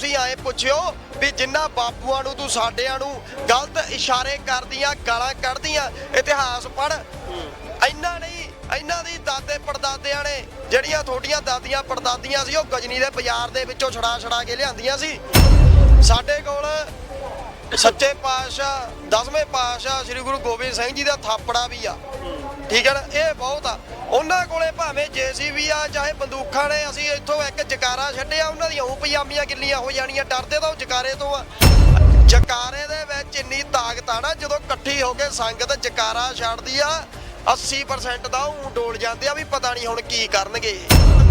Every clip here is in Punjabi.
ਤੁਸੀਂ ਆਏ ਪੁੱਛਿਓ ਵੀ ਜਿੰਨਾ ਬਾਪੂਆਂ ਨੂੰ ਤੂੰ ਸਾਡਿਆਂ ਨੂੰ ਗਲਤ ਇਸ਼ਾਰੇ ਕਰਦੀਆਂ, ਗਾਲਾਂ ਕੱਢਦੀਆਂ, ਇਤਿਹਾਸ ਪੜ੍ਹ। ਇੰਨਾ ਨਹੀਂ ਇਹਨਾਂ ਦੀ ਦਾਦੇ ਪੜਦਾਦਿਆਂ ਨੇ ਜਿਹੜੀਆਂ ਤੁਹਾਡੀਆਂ ਦਾਦੀਆਂ ਪੜਦਾਦੀਆਂ ਸੀ, ਉਹ ਗਜਨੀ ਦੇ ਬਾਜ਼ਾਰ ਦੇ ਵਿੱਚੋਂ ਛੜਾ ਛੜਾ ਕੇ ਲਿਆਂਦੀਆਂ ਸੀ। ਸਾਡੇ ਕੋਲ ਸੱਚੇ ਪਾਤਸ਼ਾਹ, ਦਸਵੇਂ ਪਾਤਸ਼ਾਹ ਸ੍ਰੀ ਗੁਰੂ ਗੋਬਿੰਦ ਸਿੰਘ ਜੀ ਦਾ ਥਾਪੜਾ ਵੀ ਆ। ਠੀਕ ਹੈ ਨਾ? ਇਹ ਬਹੁਤ ਆ। ਉਹਨਾਂ ਕੋਲੇ ਭਾਵੇਂ ਜੀਸੀਬੀ ਆ ਚਾਹੇ ਬੰਦੂਕਾਂ ਨੇ, ਅਸੀਂ ਇੱਥੋਂ ਇੱਕ ਜਕਾਰਾ ਛੱਡਿਆ, ਉਹਨਾਂ ਦੀਆਂ ਉਹ ਪਜਾਮੀਆਂ ਗਿੱਲੀਆਂ ਹੋ ਜਾਣੀਆਂ, ਡਰਦੇ ਤਾਂ ਉਹ ਜਕਾਰੇ ਤੋਂ ਆ। ਜਕਾਰੇ ਦੇ ਵਿੱਚ ਇੰਨੀ ਤਾਕਤ ਆ ਨਾ, ਜਦੋਂ ਇਕੱਠੀ ਹੋ ਕੇ ਸੰਗਤ ਜਕਾਰਾ ਛੱਡਦੀ ਆ 80% ਦਾ ਉਹ ਡੋਲ ਜਾਂਦੇ ਆ ਵੀ ਪਤਾ ਨਹੀਂ ਹੁਣ ਕੀ ਕਰਨਗੇ।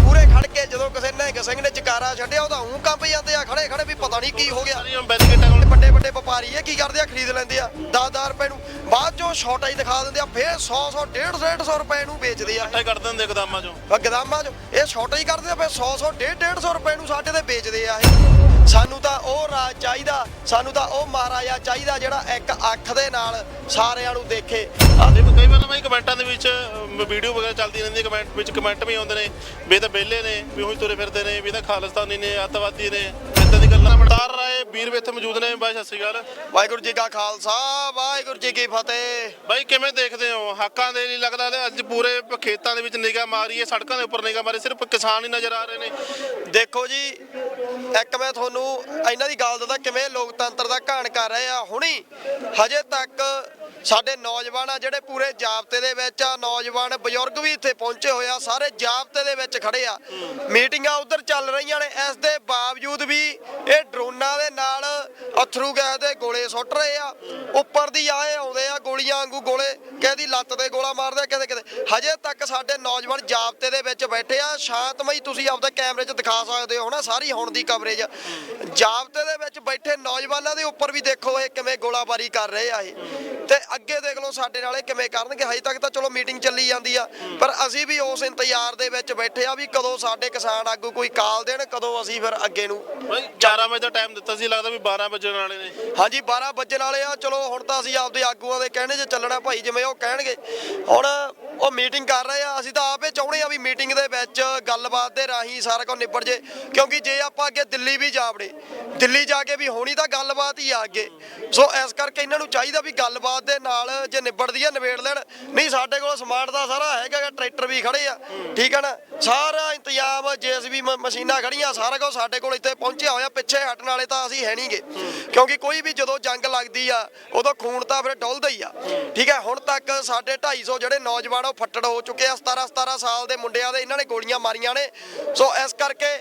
ਪੂਰੇ ਖੜ ਕੇ ਜਦੋਂ ਕਿਸੇ ਨਿਹੰਗ ਸਿੰਘ ਨੇ ਜਕਾਰਾ ਛੱਡਿਆ ਉਹਦਾ ਉਹ ਕੰਬ ਜਾਂਦੇ ਆ ਖੜੇ ਖੜੇ ਵੀ ਪਤਾ ਨਹੀਂ ਕੀ ਹੋ ਗਿਆ। ਸਾਰੀਆਂ ਬੈਰੀਕੇਟਾਂ ਕੋਲ ਵੱਡੇ ਵੱਡੇ ਵਪਾਰੀ ਇਹ ਕੀ ਕਰਦੇ ਆ ਖਰੀਦ ਲੈਂਦੇ ਆ 10-10 ਰੁਪਏ ਨੂੰ। ਬਾਅਦ ਚੋਂ ਛੋਟਾ ਹੀ ਦਿਖਾ ਦਿੰਦੇ ਆ ਫੇਰ 100 100 150 150 ਰੁਪਏ ਨੂੰ ਵੇਚਦੇ ਆ। ਟਾਈ ਕੱਢ ਦਿੰਦੇ ਗਦਾਮਾਂ ਚੋਂ। ਆ ਗਦਾਮਾਂ 'ਚ। ਇਹ ਛੋਟਾ ਹੀ ਕਰਦੇ ਆ ਫੇਰ 100 100 150 ਰੁਪਏ ਨੂੰ ਸਾਡੇ ਤੇ ਵੇਚਦੇ ਆ ਇਹ। ਸਾਨੂੰ ਤਾਂ ਉਹ ਰਾਜ ਚਾਹੀਦਾ ਸਾਨੂੰ ਤਾਂ ਉਹ ਮਹਾਰਾਜਾ ਚਾਹੀਦਾ ਜਿਹੜਾ ਇੱਕ ਅੱਖ ਦੇ ਨਾਲ ਸਾਰਿਆਂ ਨੂੰ ਦੇਖੇ। ਆ ਕਈ ਵਾਰ ਬਾਈ ਕਮੈਂਟਾਂ ਦੇ ਵਿੱਚ ਵੀਡੀਓ ਵਗੈਰਾ ਚੱਲਦੀ ਰਹਿੰਦੀ ਕਮੈਂਟ ਵਿੱਚ ਕਮੈਂਟ ਵੀ ਆਉਂਦੇ ਨੇ ਵੀ ਇਹ ਤਾਂ ਵਿਹਲੇ ਨੇ ਵੀ ਉਹੀ ਤੁਰੇ ਫਿਰਦੇ ਨੇ ਵੀ ਤਾਂ ਖਾਲਿਸਤਾਨੀ ਨੇ ਅੱਤਵਾਦੀ ਨੇ ਇਦਾਂ ਦੀ ਗੱਲਾਂ ਮਟਾਰ ਰਾਏ ਵੀਰ ਵੀ ਇੱਥੇ ਮੌਜੂਦ ਨੇ। ਬਾਈ ਸਤਿ ਸ਼੍ਰੀ ਅਕਾਲ। ਵਾਹਿਗੁਰੂ ਜੀ ਕਾ ਖਾਲਸਾ ਵਾਹਿਗੁਰੂ ਜੀ ਕੀ ਫਤਿਹ। ਬਾਈ ਕਿਵੇਂ ਦੇਖਦੇ ਹੋ? ਹੱਕਾਂ ਦੇ ਲਈ ਲੱਗਦਾ ਤੇ ਅੱਜ ਪੂਰੇ ਖੇਤਾਂ ਦੇ ਵਿੱਚ ਨਿਗਾਹ ਮਾਰੀ ਹੈ ਸੜਕਾਂ ਦੇ ਉੱਪਰ ਨਿਗਾਹ ਮਾਰੀ ਸਿਰਫ ਕਿਸਾਨ ਹੀ ਨਜ਼ਰ ਆ ਰਹੇ ਨੇ। ਦੇਖੋ ਜੀ ਇੱਕ ਮੈਂ ਤੁਹਾਨੂੰ ਇਹਨਾਂ ਦੀ ਗੱਲ ਦੱਸਦਾ ਕਿਵੇਂ ਲੋਕਤੰਤਰ ਦਾ ਘਾਣ ਕਰ ਰਹੇ ਆ। ਹੁਣੀ ਹਜੇ ਤੱਕ ਸਾਡੇ ਨੌਜਵਾਨ ਆ ਜਿਹੜੇ ਪੂਰੇ ਜਾਬਤੇ ਦੇ ਵਿੱਚ ਆ, ਨੌਜਵਾਨ ਬਜ਼ੁਰਗ ਵੀ ਇੱਥੇ ਪਹੁੰਚੇ ਹੋਏ ਆ, ਸਾਰੇ ਜਾਬਤੇ ਦੇ ਵਿੱਚ ਖੜੇ ਆ। ਮੀਟਿੰਗਾਂ ਉਧਰ ਚੱਲ ਰਹੀਆਂ ਨੇ, ਇਸ ਦੇ ਬਾਵਜੂਦ ਵੀ ਇਹ ਡਰੋਨਾਂ ਦੇ ਨਾਲ ਅਥਰੂ ਗੈਸ ਦੇ ਗੋਲੇ ਸੁੱਟ ਰਹੇ ਆ। ਉੱਪਰ ਦੀ ਆਏ ਆਉਂਦੇ ਆ ਗੋਲੀਆਂ ਵਾਂਗੂ ਗੋਲੇ ਕਿਸੇ ਲੱਤ ਤੇ ਗੋਲਾ ਮਾਰਦੇ ਆ ਕਿਤੇ ਕਿਤੇ ਹਜੇ ਤੱਕ ਸਾਡੇ ਨੌਜਵਾਨ ਜਾਬਤੇ ਦੇ ਵਿੱਚ ਬੈਠੇ ਆ। ਸ਼ਾਂਤਮਈ ਤੁਸੀਂ ਆਪਦੇ ਕੈਮਰੇ 'ਚ ਦਿਖਾ ਸਕਦੇ ਹੋ ਨਾ, ਸਾਰੀ ਹੁਣ ਦੀ ਕਵਰੇਜ ਜਾਬਤੇ ਦੇ ਵਿੱਚ ਬੈਠੇ ਨੌਜਵਾਨਾਂ ਦੇ ਉੱਪਰ ਵੀ ਦੇਖੋ ਇਹ ਕਿਵੇਂ ਗੋਲਾਬਾਰੀ ਕਰ ਰਹੇ ਆ ਇਹ। ਤੇ ਅੱਗੇ ਦੇਖ ਲਓ ਸਾਡੇ ਨਾਲ ਇਹ ਕਿਵੇਂ ਕਰਨਗੇ। ਹਜੇ ਤੱਕ ਤਾਂ ਚਲੋ ਮੀਟਿੰਗ ਚੱਲੀ ਜਾਂਦੀ ਆ। ਪਰ ਅਸੀਂ ਵੀ ਉਸ ਇੰਤਜ਼ਾਰ ਦੇ ਵਿੱਚ ਬੈਠੇ ਆ ਵੀ ਕਦੋਂ ਸਾਡੇ ਕਿਸਾਨ ਆਗੂ ਕੋਈ ਕਾਲ ਦੇਣ ਕਦੋਂ ਅਸੀਂ ਫਿਰ ਅੱਗੇ ਨੂੰ ਬਾਈ 4 ਵਜੇ ਦਾ ਟਾਈਮ ਦਿੱਤਾ ਸੀ ਲੱਗਦਾ ਵੀ 12 ਵਜਣ ਵਾਲੇ ਨੇ। ਹਾਂਜੀ 12 ਵੱਜਣ ਵਾਲੇ ਆ। ਚਲੋ ਹੁਣ ਤਾਂ ਅਸੀਂ ਆਪਦੇ ਆਗੂਆਂ ਦੇ ਕਹਿਣੇ 'ਚ ਚੱਲਣਾ ਭਾਈ ਜਿਵੇਂ ਉਹ ਕਹਿਣਗੇ। ਹੁਣ ਉਹ ਮੀਟਿੰਗ ਕਰ ਰਹੇ ਆ ਚਾਹੁੰਦੇ ਆ ਵੀ ਮੀਟਿੰਗ ਦੇ ਵਿੱਚ ਗੱਲਬਾਤ ਦੇ ਰਾਹੀਂ ਸਾਰਾ ਕੁਝ ਨਿਬੜ ਜੇ ਕਿਉਂਕਿ ਜੇ ਆਪਾਂ ਅੱਗੇ ਦਿੱਲੀ ਵੀ ਜਾਵੜੇ ਦਿੱਲੀ ਜਾ ਕੇ ਵੀ ਹੋਣੀ ਤਾਂ ਗੱਲਬਾਤ ਹੀ ਆ ਅੱਗੇ। ਸੋ ਇਸ ਕਰਕੇ ਇਹਨਾਂ ਨੂੰ ਚਾਹੀਦਾ ਵੀ ਗੱਲਬਾਤ ਦੇ ਨਾਲ ਜੇ ਨਿਬੜਦੀ ਆ ਨਿਬੇੜ ਲੈਣ। ਨਹੀਂ ਸਾਡੇ ਕੋਲ ਸਮਾਰਟ ਦਾ ਸਾਰਾ ਹੈਗਾ ਗਾ, ਟਰੈਕਟਰ ਵੀ ਖੜੇ ਆ ਠੀਕ ਹੈ ਨਾ? ਸਾਰਾ ਇੰਤਜ਼ਾਮ ਜੇਸੀਬੀ ਮਸ਼ੀਨਾਂ ਖੜੀਆਂ ਸਾਰਾ ਕੁਝ ਸਾਡੇ ਕੋਲ ਇੱਥੇ ਪਹੁੰਚਿਆ ਹੋਇਆ ਪਿੱਛੇ ਹਟਣ ਵਾਲੇ ਤਾਂ ਅਸੀਂ ਹੈ ਨਹੀਂਗੇ। ਕਿਉਂਕਿ ਕੋਈ ਵੀ ਜਦੋਂ ਜੰਗ ਲੱਗਦੀ ਆ ਉਦੋਂ ਖੂਨ ਤਾਂ ਫਿਰ ਡੁੱਲਦਾ ਹੀ ਆ ਠੀਕ ਹੈ ਹੁਣ ਤੱਕ ਸਾਡੇ 250 ਜਿਹੜੇ ਨੌਜਵਾਨ ਉਹ ਫੱਟੜ ਹੋ ਚੁੱਕੇ ਆ 17 17 ਸਾਲ ਦੇ ਮੁੰਡਿਆਂ ਦੇ ਇਹਨਾਂ ਨੇ ਗੋਲੀਆਂ ਮਾਰੀਆਂ ਨੇ। ਸੋ ਇਸ ਕਰਕੇ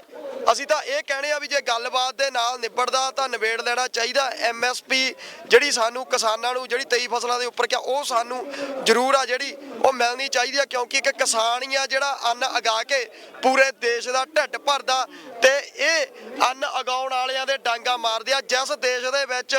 ਅਸੀਂ ਤਾਂ ਇਹ ਕਹਿਣੇ ਆ ਵੀ ਜੇ ਗੱਲਬਾਤ ਦੇ ਨਾਲ ਨਿਬੜਦਾ ਤਾਂ ਨਿਬੇੜ ਲੈਣਾ ਚਾਹੀਦਾ। ਐਮਐਸਪੀ ਜਿਹੜੀ ਸਾਨੂੰ ਕਿਸਾਨਾਂ ਨੂੰ, ਜਿਹੜੀ 23 ਫਸਲਾਂ ਦੇ ਉੱਪਰ ਕਿਹਾ, ਉਹ ਸਾਨੂੰ ਜ਼ਰੂਰ ਆ ਜਿਹੜੀ ਉਹ ਮਿਲਣੀ ਚਾਹੀਦੀ ਆ, ਕਿਉਂਕਿ ਇੱਕ ਕਿਸਾਨ ਹੀ ਆ ਜਿਹੜਾ ਅੰਨ ਉਗਾ ਕੇ ਪੂਰੇ ਦੇਸ਼ ਦਾ ਢਿੱਡ ਭਰਦਾ ਤੇ ਇਹ ਅੰਨ ਉਗਾਉਣ ਵਾਲਿਆਂ ਦੇ ਡਾਂਗਾ ਮਾਰਦੇ ਆ। ਜਿਸ ਦੇਸ਼ ਦੇ ਵਿੱਚ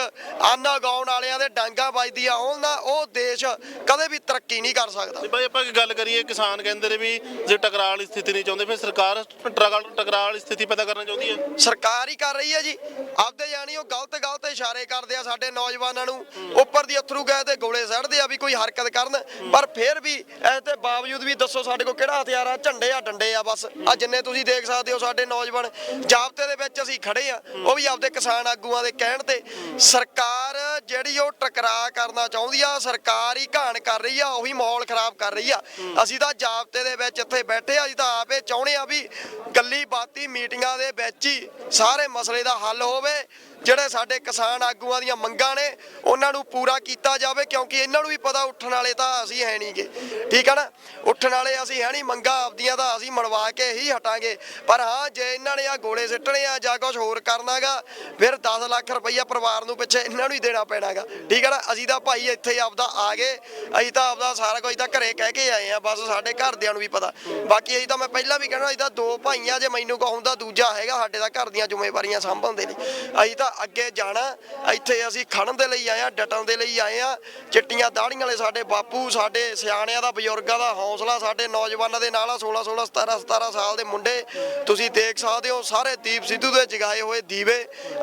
ਅੰਨ ਉਗਾਉਣ ਵਾਲਿਆਂ ਦੇ ਡਾਂਗਾ ਵੱਜਦੀਆਂ ਹੋਣ ਨਾ, ਉਹ ਦੇਸ਼ ਕਦੇ ਵੀ ਤਰੱਕੀ ਨਹੀਂ ਕਰ ਸਕਦਾ। ਬਾਈ ਆਪਾਂ ਗੱਲ ਕਰੀਏ, ਕਿਸਾਨ ਕਹਿੰਦੇ ਨੇ ਵੀ ਜੇ ਟਕਰਾਅ ਵਾਲੀ ਸਥਿਤੀ ਨਹੀਂ ਚਾਹੁੰਦੇ, ਫਿਰ ਸਰਕਾਰ ਟਕਰਾਅ ਟਕਰਾਅ ਵਾਲੀ ਸਥਿਤੀ ਪੈਦਾ ਕਰਨਾ ਚਾਹੁੰਦੀ ਹੈ? ਸਰਕਾਰ ਹੀ ਕਰ ਰਹੀ ਹੈ ਜੀ। ਆਪਦੇ ਜਾਣੀ ਉਹ ਗਲਤ ਗਲਤ ਇਸ਼ਾਰੇ ਕਰਦੇ ਆ ਸਾਡੇ ਨੌਜਵਾਨਾਂ ਨੂੰ। ਉੱਪਰ ਦੀ ਅਥਰੂ ਗਏ ਤੇ ਗੋਲੇ ਸੱਟਦੇ ਆ ਵੀ ਕੋਈ ਹਰਕਤ ਕਰਨ। ਪਰ ਫਿਰ ਵੀ ਇਸ ਦੇ ਬਾਵਜੂਦ ਵੀ ਦੱਸੋ ਸਾਡੇ ਕੋਲ ਕਿਹੜਾ ਹਥਿਆਰ ਆ? ਝੰਡੇ ਆ ਡੰਡੇ ਆ ਬਸ। ਆ ਜਿੰਨੇ ਤੁਸੀਂ ਦੇਖ ਸਕਦੇ ਹੋ ਸਾਡੇ ਨੌਜਵਾਨ ਜਾਬਤੇ ਦੇ ਵਿੱਚ ਅਸੀਂ ਖੜੇ ਆ। ਉਹ ਵੀ ਆਪਦੇ ਕਿਸਾਨ ਆਗੂਆਂ ਦੇ ਕਹਿਣ ਤੇ। ਸਰਕਾਰ ਜਿਹੜੀ ਉਹ ਟਕਰਾਅ ਕਰਨਾ ਚਾਹੁੰਦੀ ਆ, ਸਰਕਾਰ ਹੀ ਘਾਣ ਕਰ ਰਹੀ ਆ, ਉਹੀ ਮਾਹੌਲ ਖਰਾਬ ਕਰ ਰਹੀ ਆ। ਅਸੀਂ ਤਾਂ ਜਾਬਤੇ ਦੇ ਵਿੱਚ ਇੱਥੇ ਬੈਠੇ ਆ, ਅਸੀਂ ਤਾਂ ਆਪੇ ਚਾਹੁੰਦੇ ਆ ਵੀ ਗੱਲੀ ਬਾਤੀ ਮੀਟਿੰਗ ਦੇ ਵਿੱਚ ਹੀ ਸਾਰੇ ਮਸਲੇ ਦਾ ਹੱਲ ਹੋਵੇ ਜਿਹੜੇ ਸਾਡੇ ਕਿਸਾਨ ਆਗੂਆਂ ਦੀਆਂ ਮੰਗਾਂ ਨੇ, ਉਹਨਾਂ ਨੂੰ ਪੂਰਾ ਕੀਤਾ ਜਾਵੇ, ਕਿਉਂਕਿ ਇਹਨਾਂ ਨੂੰ ਵੀ ਪਤਾ ਉੱਠਣ ਵਾਲੇ ਤਾਂ ਅਸੀਂ ਹੈ ਨਹੀਂਗੇ ਠੀਕ ਹੈ ਨਾ? ਉੱਠਣ ਵਾਲੇ ਅਸੀਂ ਹੈ ਨਹੀਂ, ਮੰਗਾਂ ਆਪਦੀਆਂ ਤਾਂ ਅਸੀਂ ਮਨਵਾ ਕੇ ਹੀ ਹਟਾਂਗੇ। ਪਰ ਹਾਂ, ਜੇ ਇਹਨਾਂ ਨੇ ਆ ਗੋਲੇ ਸਿੱਟਣੇ ਆ ਜਾਂ ਕੁਝ ਹੋਰ ਕਰਨਾਗਾ, ਫਿਰ 10 ਲੱਖ ਰੁਪਈਆ ਪਰਿਵਾਰ ਨੂੰ ਪਿੱਛੇ ਇਹਨਾਂ ਨੂੰ ਹੀ ਦੇਣਾ ਪੈਣਾਗਾ। ਠੀਕ ਹੈ ਨਾ? ਅਸੀਂ ਤਾਂ ਭਾਈ ਇੱਥੇ ਹੀ ਆਪਦਾ ਆ ਗਏ, ਅਸੀਂ ਤਾਂ ਆਪਦਾ ਸਾਰਾ ਕੁਝ ਤਾਂ ਘਰੇ ਕਹਿ ਕੇ ਆਏ ਆ, ਬਸ ਸਾਡੇ ਘਰਦਿਆਂ ਨੂੰ ਵੀ ਪਤਾ। ਬਾਕੀ ਅਸੀਂ ਤਾਂ ਮੈਂ ਪਹਿਲਾਂ ਵੀ ਕਹਿਣਾ, ਅਸੀਂ ਤਾਂ ਦੋ ਭਾਈਆਂ ਜੇ ਮੈਨੂੰ ਕਹੂੰਦਾ ਦੂਜਾ ਹੈਗਾ, ਸਾਡੇ ਦਾ ਘਰ ਦੀਆਂ ਜ਼ਿੰਮੇਵਾਰੀਆਂ ਸੰਭਲਣ ਦੇ ਅਸੀਂ ਤਾਂ ਅੱਗੇ ਜਾਣਾ। ਇੱਥੇ ਅਸੀਂ ਖੜਨ ਦੇ ਲਈ ਆਏ ਆ ਡਟਣ ਦੇ ਲਈ ਆਏ ਆ ਚਿੱਟੀਆਂ ਦਾੜੀਆਂ ਵਾਲੇ ਸਾਡੇ ਬਾਪੂ ਸਾਡੇ ਸਿਆਣਿਆਂ ਦਾ ਬਜ਼ੁਰਗਾਂ ਦਾ ਹੌਸਲਾ ਸਾਡੇ ਨੌਜਵਾਨਾਂ ਦੇ ਨਾਲ ਆ 16 16 17 17 ਸਾਲ ਦੇ ਮੁੰਡੇ। ਤੁਸੀਂ ਦੇਖ ਸਕਦੇ ਹੋ ਸਾਰੇ ਦੀਪ ਸਿੱਧੂ ਦੇ ਜਗਾਏ ਹੋਏ ਦੀਵੇ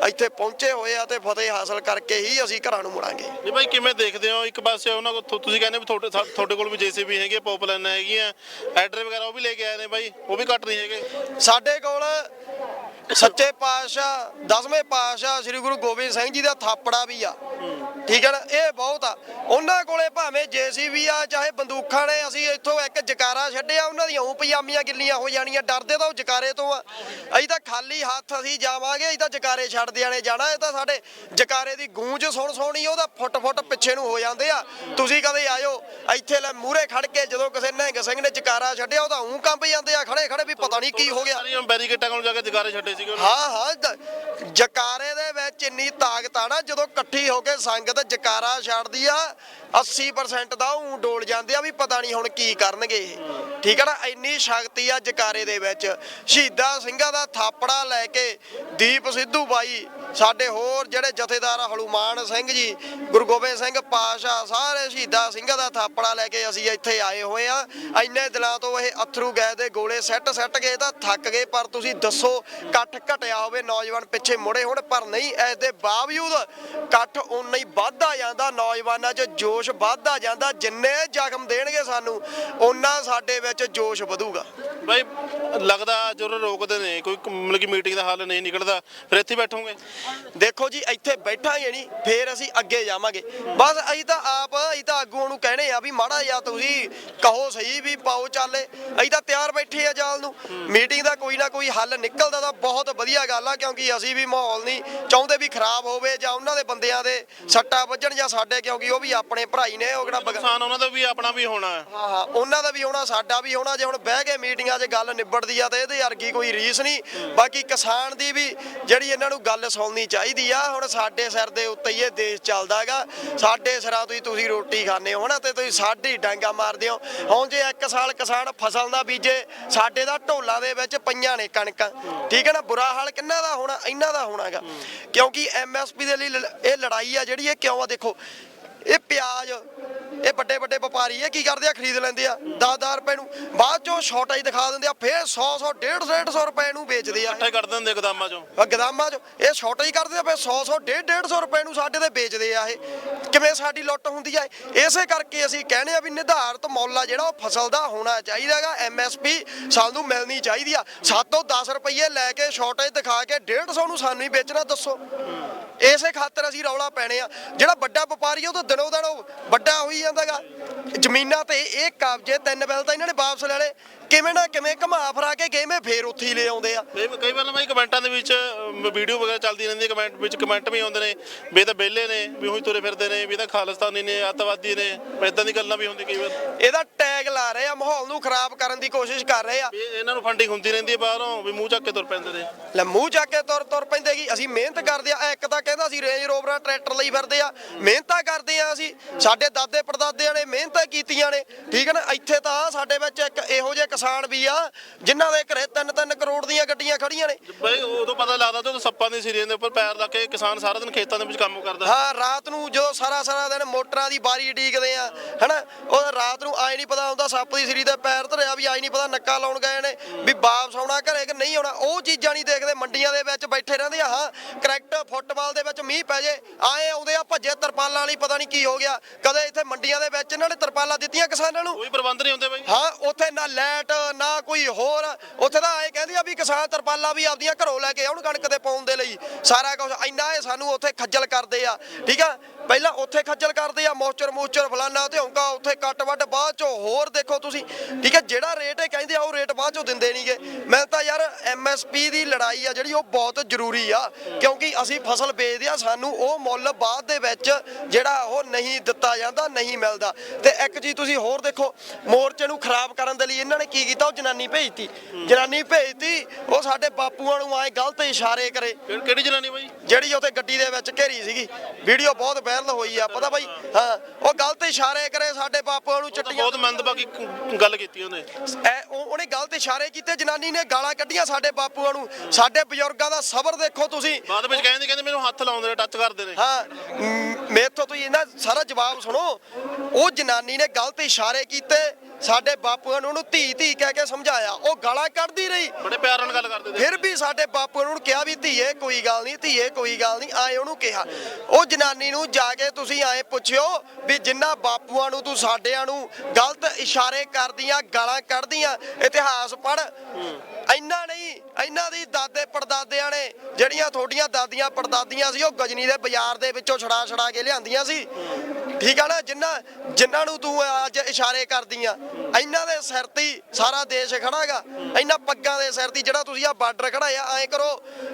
ਇੱਥੇ ਪਹੁੰਚੇ ਹੋਏ ਆ ਤੇ ਫਤਿਹ ਹਾਸਲ ਕਰਕੇ ਹੀ ਅਸੀਂ ਘਰਾਂ ਨੂੰ ਮੁੜਾਂਗੇ। ਜੀ ਬਾਈ ਕਿਵੇਂ ਦੇਖਦੇ ਹੋ? ਇੱਕ ਪਾਸੇ ਉਹਨਾਂ ਕੋਲ ਤੁਸੀਂ ਕਹਿੰਦੇ ਵੀ ਤੁਹਾਡੇ ਤੁਹਾਡੇ ਕੋਲ ਵੀ ਜੀਸੀਬੀ ਹੈਗੇ ਪੋਪਲਾਈਨ ਹੈਗੀਆਂ ਐਡਰ ਵਗੈਰਾ ਉਹ ਵੀ ਲੈ ਕੇ ਆਏ ਨੇ ਬਾਈ ਉਹ ਵੀ ਘੱਟ ਨਹੀਂ ਹੈਗੇ। ਸਾਡੇ ਕੋਲ ਸੱਚੇ ਪਾਤਸ਼ਾਹ, ਦਸਵੇਂ ਪਾਤਸ਼ਾਹ ਸ੍ਰੀ ਗੁਰੂ ਗੋਬਿੰਦ ਸਿੰਘ ਜੀ ਦਾ ਥਾਪੜਾ ਵੀ ਆ। ਠੀਕ ਹੈ ਨਾ? ਇਹ ਬਹੁਤ ਆ। ਉਹਨਾਂ ਕੋਲੇ ਭਾਵੇਂ ਜੀਸੀਬੀ ਆ, ਚਾਹੇ ਬੰਦੂਕਾਂ ਨੇ, ਅਸੀਂ ਇੱਥੋਂ ਇੱਕ ਜਕਾਰਾ ਛੱਡਿਆ, ਉਹਨਾਂ ਦੀਆਂ ਉਹ ਪਜਾਮੀਆਂ ਗਿੱਲੀਆਂ ਹੋ ਜਾਣੀਆਂ। ਡਰਦੇ ਤਾਂ ਉਹ ਜਕਾਰੇ ਤੋਂ ਆ। ਅਸੀਂ ਤਾਂ ਖਾਲੀ ਹੱਥ ਅਸੀਂ ਜਾਵਾਂਗੇ, ਅਸੀਂ ਤਾਂ ਜਕਾਰੇ ਛੱਡ ਦਿਆਣੇ ਜਾਣਾ। ਇਹ ਤਾਂ ਸਾਡੇ ਜਕਾਰੇ ਦੀ ਗੂੰਜ ਸੁਣ ਸੁਣੀ, ਉਹਦਾ ਫੁੱਟ ਫੁੱਟ ਪਿੱਛੇ ਨੂੰ ਹੋ ਜਾਂਦੇ ਆ। ਤੁਸੀਂ ਕਦੇ ਆਇਓ, ਇੱਥੇ ਲੈ ਮੂਰੇ ਖੜ ਕੇ ਜਦੋਂ ਕਿਸੇ ਨਿਹੰਗ ਸਿੰਘ ਨੇ ਜਕਾਰਾ ਛੱਡਿਆ ਉਹਦਾ ਤਾਂ ਉਂ ਕੰਬ ਜਾਂਦੇ ਆ ਖੜੇ ਖੜੇ ਵੀ ਪਤਾ ਨਹੀਂ ਕੀ ਹੋ ਗਿਆ। ਸਾਰੀਆਂ ਬੈਰੀਕੇਟਾਂ ਕੋਲ ਜਾ ਕੇ ਜਗਾਰੇ ਛੱਡੇ ਸੀਗੇ ਉਹਨੇ। ਹਾਂ ਹਾਂ ਜ- ਜਕਾਰੇ ਦੇ ਵਿੱਚ ਇੰਨੀ ਤਾਕਤ ਆ ਨਾ ਜਦੋਂ ਇਕੱਠੀ ਹੋ ਕੇ ਸੰਗਤ ਜਕਾਰਾ ਛੱਡਦੀ ਆ 80% ਦਾ ਉਹ ਡੋਲ ਜਾਂਦੇ ਆ ਵੀ ਪਤਾ ਨਹੀਂ ਹੁਣ ਕੀ ਕਰਨਗੇ ਇਹ। ਠੀਕ ਹੈ ਨਾ? ਇੰਨੀ ਸ਼ਕਤੀ ਆ ਜਕਾਰੇ ਦੇ ਵਿੱਚ। ਸ਼ਹੀਦਾਂ ਸਿੰਘਾਂ ਦਾ ਥਾਪੜਾ ਲੈ ਕੇ ਦੀਪ ਸਿੱਧੂ ਬਾਈ ਸਾਡੇ ਹੋਰ ਜਿਹੜੇ ਜਥੇਦਾਰ ਆ, ਹਲੂਮਾਨ ਸਿੰਘ ਜੀ ਗੁਰੂ ਗੋਬਿੰਦ ਸਿੰਘ ਪਾਸ਼ਾ ਸਾਰੇ ਸ਼ਹੀਦਾਂ ਸਿੰਘਾਂ ਦਾ ਥਾਪੜਾ ਲੈ ਕੇ ਅਸੀਂ ਇੱਥੇ ਆਏ ਹੋਏ ਆ। ਇੰਨੇ ਦਿਨਾਂ ਤੋਂ ਇਹ ਅਥਰੂ ਗੈਸ ਦੇ ਗੋਲੇ ਸੈੱਟ ਸੱਟ ਗਏ ਤਾਂ ਥੱਕ ਗਏ ਪਰ ਤੁਸੀਂ ਦੱਸੋ ਇਕੱਠ ਘਟਿਆ ਹੋਵੇ ਨੌਜਵਾਨ ਪਿੱਛੇ ਮੁੜੇ ਹੁਣ ਪਰ ਨਹੀਂ ਇਸ ਦੇ ਬਾਵਜੂਦ ਇਕੱਠ ਉਨਾ ਹੀ ਵੱਧਦਾ ਜਾਂਦਾ। ਨੌਜਵਾਨਾਂ 'ਚ ਜੋਸ਼ ਵੱਧਦਾ ਜਾਂਦਾ। ਜਿੰਨੇ ਜ਼ਖਮ ਦੇਣਗੇ ਸਾਨੂੰ ਉਨਾ ਸਾਡੇ ਵਿੱਚ ਜੋਸ਼ ਵਧੂਗਾ। ਬਾਈ ਲੱਗਦਾ ਜਦੋਂ ਰੋਕਦੇ ਨੇ ਕੋਈ ਮਤਲਬ ਕਿ ਮੀਟਿੰਗ ਦਾ ਹੱਲ ਨਹੀਂ ਨਿਕਲਦਾ ਫਿਰ ਇੱਥੇ ਬੈਠੋਗੇ? ਦੇਖੋ ਜੀ ਇੱਥੇ ਬੈਠਾਂਗੇ ਨਹੀਂ ਫੇਰ ਅਸੀਂ ਅੱਗੇ ਜਾਵਾਂਗੇ। ਬਸ ਅਸੀਂ ਤਾਂ ਆਪ ਅਸੀਂ ਤਾਂ ਆਗੂਆਂ ਨੂੰ ਕਹਿਣੇ ਆ ਵੀ ਮਾੜਾ ਜਾਂ ਤੁਸੀਂ ਕਹੋ ਸਹੀ ਵੀ ਪਾਓ ਚਾਲੇ। ਅਸੀਂ ਤਾਂ ਤਿਆਰ ਬੈਠੇ ਆ ਜਾਲ ਨੂੰ। ਮੀਟਿੰਗ ਦਾ ਕੋਈ ਨਾ ਕੋਈ ਹੱਲ ਨਿਕਲਦਾ ਤਾਂ ਬਹੁਤ ਵਧੀਆ ਗੱਲ ਆ ਕਿਉਂਕਿ ਅਸੀਂ ਵੀ ਮਾਹੌਲ ਨਹੀਂ ਚਾਹੁੰਦੇ ਵੀ ਖਰਾਬ ਹੋਵੇ ਜਾਂ ਉਹਨਾਂ ਦੇ ਬੰਦਿਆਂ ਦੇ ਸੱਟਾਂ ਵੱਜਣ ਜਾਂ ਸਾਡੇ ਕਿਉਂਕਿ ਉਹ ਵੀ ਆਪਣੇ ਭਰਾਈ ਨੇ ਉਹ ਕਿਹੜਾ ਬਗ- ਨੁਕਸਾਨ ਉਹਨਾਂ ਦਾ ਵੀ ਆਪਣਾ ਵੀ ਹੋਣਾ। ਹੈ ਹਾਂ ਹਾਂ ਉਹਨਾਂ ਦਾ ਵੀ ਹੋਣਾ ਸਾਡਾ ਵੀ ਹੋਣਾ ਜੇ ਹੁਣ ਬਹਿ ਕੇ ਮੀਟਿੰਗਾਂ 'ਚ ਗੱਲ ਨਿਬੜਦੀ ਆ ਤੇ ਇਹਦੇ ਵਰਗੀ ਕੋਈ ਰੀਸ ਨਹੀਂ। ਬਾਕੀ ਕਿਸਾਨ ਦੀ ਵੀ ਜਿਹੜੀ ਇਹਨਾਂ ਨੂੰ ਗੱਲ ਸੁਣਨੀ ਚਾਹੀਦੀ ਆ ਹੁਣ ਸਾਡੇ ਸਿਰ ਦੇ ਉੱਤੇ ਹੀ ਇਹ ਦੇਸ਼ ਚੱਲਦਾਗਾ ਸਾਡੇ ਸਿਰਾਂ ਤੋਂ ਹੀ ਤੁਸੀਂ ਰੋਟੀ ਖਾਂਦੇ ਹੋ ਹਨਾ ਤੇ ਤੁਸੀਂ ਸਾਡੀ ਡਾਂਗਾ ਮਾਰਦੇ ਹੋ। ਹੁਣ ਜੇ ਇੱਕ ਸਾਲ ਕਿਸਾਨ ਫਸਲ ਦਾ ਬੀਜੇ ਸਾਡੇ ਦਾ ਢੋਲਾਂ ਦੇ ਵਿੱਚ ਪਈਆਂ ਨੇ ਕਣਕਾਂ ਠੀਕ ਹੈ ਨਾ? ਬੁਰਾ ਹਾਲ ਕਿੰਨਾ ਦਾ ਹੋਣਾ ਇਹਨਾਂ ਦਾ ਹੋਣਾਗਾ ਕਿਉਂਕਿ ਐਮਐਸਪੀ ਦੇ ਲਈ ਲ- ਇਹ ਲੜਾਈ ਆ ਜਿਹੜੀ ਇਹ ਕਿਉਂ ਆ ਦੇਖੋ ਇਹ ਪਿਆਜ਼ ਇਹ ਵੱਡੇ ਵੱਡੇ ਵਪਾਰੀ ਇਹ ਕੀ ਕਰਦੇ ਆ ਖਰੀਦ ਲੈਂਦੇ ਆ 10-10 ਰੁਪਏ ਨੂੰ। ਬਾਅਦ ਚੋਂ ਸ਼ਾਰਟੇਜ ਦਿਖਾ ਦਿੰਦੇ ਆ ਫੇਰ 100 100 150 150 ਰੁਪਏ ਨੂੰ ਵੇਚਦੇ ਆ। ਇਕੱਠੇ ਕਰ ਦਿੰਦੇ ਗਦਾਮਾਂ ਚੋਂ। ਗਦਾਮਾਂ 'ਚ ਇਹ ਸ਼ਾਰਟੇਜ ਕਰਦੇ ਆ ਫੇਰ 100 100 150 150 ਰੁਪਏ ਨੂੰ ਸਾਡੇ ਤੇ ਵੇਚਦੇ ਆ ਇਹ। ਕਿਵੇਂ ਸਾਡੀ ਲੁੱਟ ਹੁੰਦੀ ਹੈ ਇਸੇ ਕਰਕੇ ਅਸੀਂ ਕਹਿੰਦੇ ਆ ਵੀ ਨਿਰਧਾਰਤ ਮੁੱਲ ਆ ਜਿਹੜਾ ਉਹ ਫਸਲ ਦਾ ਹੋਣਾ ਚਾਹੀਦਾਗਾ ਐਮਐਸਪੀ ਸਾਨੂੰ ਮਿਲਣੀ ਚਾਹੀਦੀ ਆ। 7 ਤੋਂ 10 ਰੁਪਏ ਲੈ ਕੇ ਸ਼ਾਰਟੇਜ ਦਿਖਾ ਕੇ 150 ਨੂੰ ਸਾਨੂੰ ਹੀ ਵੇਚਣਾ, ਦੱਸੋ। ਇਸੇ ਖਾਤਰ ਅਸੀਂ ਰੌਲਾ ਪੈਣੇ ਆ। ਜਿਹੜਾ ਵੱਡਾ ਵਪਾਰੀ ਉਹ ਤਾਂ ਦਿਨੋਂ ਦਿਨ ਵੱਡਾ ਹੋਈ ਜਾਂਦਾਗਾ। ਜ਼ਮੀਨਾਂ ਤੇ ਇਹ ਕਬਜ਼ੇ, ਤਿੰਨ ਬਿੱਲ ਤਾਂ ਇਹਨਾਂ ਨੇ ਵਾਪਸ ਲੈ ਲਏ ਕਿਵੇਂ ਨਾ ਕਿਵੇਂ ਘਮਾ ਫਰਾ ਕੇ ਗੇਮੇ ਫੇਰ ਉੱਥੇ ਹੀ ਲੈ ਆਉਂਦੇ ਆ। ਕਈ ਕਈ ਵਾਰ ਬਾਈ ਕਮੈਂਟਾਂ ਦੇ ਵਿੱਚ ਵੀਡੀਓ ਵਗੈਰਾ ਚੱਲਦੀ ਰਹਿੰਦੀ ਹੈ ਕਮੈਂਟ ਵਿੱਚ ਕਮੈਂਟ ਵੀ ਆਉਂਦੇ ਨੇ ਵੀ ਇਹ ਤਾਂ ਬੇਲੇ ਨੇ ਵੀ ਉਹੀ ਤੁਰੇ ਫਿਰਦੇ ਨੇ ਵੀ ਇਹ ਤਾਂ ਖਾਲਿਸਤਾਨੀ ਨੇ ਅੱਤਵਾਦੀ ਨੇ ਇਦਾਂ ਦੀ ਗੱਲਾਂ ਵੀ ਹੁੰਦੀ ਕਈ ਵਾਰ। ਇਹਦਾ ਟੈਗ ਲਾ ਰਹੇ ਆ ਮਾਹੌਲ ਨੂੰ ਖਰਾਬ ਕਰਨ ਦੀ ਕੋਸ਼ਿਸ਼ ਕਰ ਰਹੇ ਆ। ਵੀ ਇਹਨਾਂ ਨੂੰ ਫੰਡਿੰਗ ਹੁੰਦੀ ਰਹਿੰਦੀ ਹੈ ਬਾਹਰੋਂ ਵੀ ਮੂੰਹ ਚੱਕ ਕੇ ਤੁਰ ਪੈਂਦੇ ਨੇ। ਲੈ ਮੂੰਹ ਚੱਕ ਕੇ ਤੁਰ ਤੁਰ ਪੈਂਦੇ ਕੀ ਅਸੀਂ ਮਿਹਨਤ ਕਰਦੇ ਆ। ਇੱਕ ਤਾਂ ਕਹਿੰਦਾ ਸੀ ਰੇਂਜ ਰੋਵਰਾਂ ਟਰੈਕਟਰ ਲਈ ਫਿਰਦੇ ਆ। ਮਿਹਨਤਾਂ ਕਰਦੇ ਆ ਅਸੀਂ। ਸਾਡੇ ਦਾਦੇ ਪੜਦਾਦਿਆਂ ਨੇ ਮਿਹਨਤਾਂ ਕੀਤੀਆਂ ਨੇ। ਠੀਕ ਹੈ ਨਾ? ਇੱਥੇ ਤਾਂ ਸਾਡੇ ਵਿੱਚ ਇੱਕ ਇਹੋ ਜਿਹੇ ਕਿਸਾਨ ਵੀ ਆ ਜਿਨ੍ਹਾਂ ਦੇ ਘਰੇ 3-3 ਕਰੋੜ ਦੀਆਂ ਗੱਡੀਆਂ ਖੜੀਆਂ ਨੇ। ਬਾਈ ਉਦੋਂ ਪਤਾ ਲੱਗਦਾ ਜਦੋਂ ਸੱਪਾਂ ਦੀ ਸਿਰੀਆਂ ਦੇ ਉੱਪਰ ਪੈਰ ਲਾ ਕੇ ਕਿਸਾਨ ਸਾਰਾ ਦਿਨ ਖੇਤਾਂ ਦੇ ਵਿੱਚ ਕੰਮ ਕਰਦਾ। ਹਾਂ ਰਾਤ ਨੂੰ ਜਦੋਂ ਸਾਰਾ ਸਾਰਾ ਦਿਨ ਮੋਟਰਾਂ ਦੀ ਬਾਰੀ ਡੀਕਦੇ ਆ ਹਨਾ? ਉਹ ਰਾਤ ਨੂੰ ਆਏ ਨਹੀਂ ਪਤਾ ਹੁੰਦਾ ਸੱਪ ਦੀ ਸਰੀ ਦੇ ਪੈਰ ਧਰਿਆ ਵੀ ਆਈ ਨਹੀਂ ਪਤਾ ਨੱਕਾ ਲਾਉਣ ਗਏ ਨੇ ਵੀ ਵਾਪਸ ਆਉਣਾ ਘਰੇ ਕਿ ਨਹੀਂ ਆਉਣਾ। ਉਹ ਚੀਜ਼ਾਂ ਨਹੀਂ ਦੇਖਦੇ ਮੰਡੀਆਂ ਦੇ ਵਿੱਚ ਬੈਠੇ ਰਹਿੰਦੇ ਆ ਹਾਂ। ਕਰੈਕਟ ਫੁੱਟਬਾਲ ਦੇ ਵਿੱਚ ਮੀਂਹ ਪੈ ਜੇ ਆਏ ਆਉਂਦੇ ਆ ਭੱਜੇ ਤਰਪਾਲਾਂ ਵਾਲੀ ਪਤਾ ਨਹੀਂ ਕੀ ਹੋ ਗਿਆ। ਕਦੇ ਇੱਥੇ ਮੰਡੀਆਂ ਦੇ ਵਿੱਚ ਇਹਨਾਂ ਨੇ ਤਰਪਾਲਾਂ ਦਿੱਤੀਆਂ ਕਿਸਾਨਾਂ ਨੂੰ? ਕੋਈ ਪ੍ਰਬੰਧ ਨਹੀਂ ਹੁੰਦੇ ਬਾਈ। ਹਾਂ ਉੱਥੇ ਨਾ ਲਾਈਟ ਨਾ ਕੋਈ ਹੋਰ। ਉੱਥੇ ਤਾਂ ਐ ਕਹਿੰਦੀ ਆ ਵੀ ਕਿਸਾਨ ਤਰਪਾਲਾ ਵੀ ਆਪਦੀਆਂ ਘਰੋਂ ਲੈ ਕੇ ਆਉਣ ਕਣਕ ਦੇ ਪਾਉਣ ਦੇ ਲਈ। ਸਾਰਾ ਕੁਝ ਇੰਨਾ ਇਹ ਸਾਨੂੰ ਉੱਥੇ ਖੱਜਲ ਕਰਦੇ ਆ, ਠੀਕ ਆ? ਪਹਿਲਾਂ ਉੱਥੇ ਖੱਜਲ ਕਰਦੇ ਆ ਮੋਚਰ ਮੋਚਰ ਫਲਾਨਾ ਤੇ ਹੌਂਕਾ ਉੱਥੇ ਕੱਟ ਵੱਡ ਬਾਅਦ ਚੋਂ ਹੋਰ ਦੇਖੋ ਤੁਸੀਂ ਠੀਕ ਹੈ ਜਿਹੜਾ ਰੇਟ ਇਹ ਕਹਿੰਦੇ ਆ ਉਹ ਰੇਟ ਬਾਅਦ ਚੋਂ ਦਿੰਦੇ ਨਹੀਂਗੇ ਮੈਂ ਤਾਂ ਯਾਰ ਐਮਐਸਪੀ ਦੀ ਲੜਾਈ ਆ ਜਿਹੜੀ ਉਹ ਬਹੁਤ ਜ਼ਰੂਰੀ ਆ ਕਿਉਂਕਿ ਅਸੀਂ ਫਸਲ ਵੇਚਦੇ ਆ ਸਾਨੂੰ ਉਹ ਮੁੱਲ ਬਾਅਦ ਦੇ ਵਿੱਚ ਜਿਹੜਾ ਉਹ ਨਹੀਂ ਦਿੱਤਾ ਜਾਂਦਾ ਨਹੀਂ ਮਿਲਦਾ। ਤੇ ਇੱਕ ਚੀਜ਼ ਤੁਸੀਂ ਹੋਰ ਦੇਖੋ ਮੋਰਚੇ ਨੂੰ ਖਰਾਬ ਕਰਨ ਦੇ ਲਈ ਇਹਨਾਂ ਨੇ ਕੀ ਕੀਤਾ ਉਹ ਜਨਾਨੀ ਭੇਜਤੀ। ਜਨਾਨੀ ਭੇਜਤੀ ਉਹ ਸਾਡੇ ਬਾਪੂਆਂ ਨੂੰ ਆਏ ਗਲਤ ਇਸ਼ਾਰੇ ਕਰੇ। ਕਿਹੜੀ- ਜਨਾਨੀ ਬਾਈ? ਜਿਹੜੀ ਉੱਥੇ ਗੱਡੀ ਦੇ ਵਿੱਚ ਘੇਰੀ ਸੀਗੀ। ਵੀਡੀਓ ਬਹੁਤ ਵਾਇਰਲ ਹੋਈ ਆ ਪਤਾ ਬਾਈ? ਹਾਂ ਉਹ ਗਲਤ ਇਸ਼ਾਰੇ ਕਰੇ ਸਾਡੇ ਬਾਪੂਆਂ ਨੂੰ ਤਾਂ ਚਿੱਟੀਆਂ ਬਹੁਤ ਮੰਦਭਾਗੀ ਗੱਲ ਕੀਤੀ ਉਹਨੇ। ਐ ਉਹ- ਉਹਨੇ ਗਲਤ ਇਸ਼ਾਰੇ ਕੀਤੇ ਜਨਾਨੀ ਨੇ ਗਾਲਾਂ ਕੱਢੀਆਂ ਸਾਡੇ ਬਾਪੂਆਂ ਨੂੰ ਸਾਡੇ ਬਜ਼ੁਰਗਾਂ ਦਾ ਸਬਰ ਦੇਖੋ ਤੁਸੀਂ। ਬਾਅਦ ਵਿੱਚ ਕਹਿੰਦੇ ਕਹਿੰਦੇ ਮੈਨੂੰ ਹੱਥ ਲਾਉਂਦੇ ਨੇ ਟੱਚ ਕਰਦੇ ਨੇ। ਹਾਂ ਮ- ਮੇਥੋਂ ਤੁਸੀਂ ਇਹਨਾਂ ਸਾਰਾ ਜਵਾਬ ਸੁਣੋ। ਉਹ ਜਨਾਨੀ ਨੇ ਗਲਤ ਇਸ਼ਾਰੇ ਕੀਤੇ ਸਾਡੇ ਬਾਪੂਆਂ ਨੂੰ ਉਹਨੂੰ ਧੀ ਧੀ ਕਹਿ ਕੇ ਸਮਝਾਇਆ। ਉਹ ਗਾਲਾਂ ਕੱਢਦੀ ਰਹੀ। ਬੜੇ ਪਿਆਰ ਨਾਲ ਗੱਲ ਕਰਦੇ ਫਿਰ ਵੀ ਸਾਡੇ ਬਾਪੂ ਨੂੰ ਕਿਹਾ ਵੀ ਧੀਏ ਕੋਈ ਗੱਲ ਨਹੀਂ ਧੀਏ ਕੋਈ ਗੱਲ ਨਹੀਂ। ਆਏ ਉਹਨੂੰ ਕਿਹਾ। ਉਹ ਜਨਾਨੀ ਨੂੰ ਜਾ ਕੇ ਤੁਸੀਂ ਆਏ ਪੁੱਛਿਓ ਵੀ ਜਿੰਨਾ ਬਾਪੂਆਂ ਨੂੰ ਤੂੰ ਸਾਡਿਆਂ ਨੂੰ ਗਲਤ ਇਸ਼ਾਰੇ ਕਰਦੀਆਂ ਗਾਲਾਂ ਕੱਢਦੀਆਂ ਇਤਿਹਾਸ ਪੜ ਇੰਨਾ ਨਹੀਂ ਇਹਨਾਂ ਦੀ ਦਾਦੇ ਪੜਦਾਦਿਆਂ ਨੇ ਜਿਹੜੀਆਂ ਤੁਹਾਡੀਆਂ ਦਾਦੀਆਂ ਪੜਦਾਦੀਆਂ ਸੀ ਉਹ ਗਜਨੀ ਦੇ ਬਾਜ਼ਾਰ ਦੇ ਵਿੱਚੋਂ ਛੜਾ ਛੜਾ ਕੇ ਲਿਆਂਦੀਆਂ ਸੀ। ਠੀਕ ਆ ਨਾ? ਜਿੰਨਾ ਜਿਨ੍ਹਾਂ ਨੂੰ ਤੂੰ ਅੱਜ ਇਸ਼ਾਰੇ ਕਰਦੀਆਂ। ਇਹਨਾਂ ਦੇ ਸਿਰ ਤੇ ਸਾਰਾ ਦੇਸ਼ ਖੜਾਗਾ ਇਹਨਾਂ ਪੱਗਾਂ ਦੇ ਸਿਰ ਤੇ ਜਿਹੜਾ ਤੁਸੀਂ ਆ ਬਾਰਡਰ ਖੜਾਇਆ ਐਂ ਕਰੋ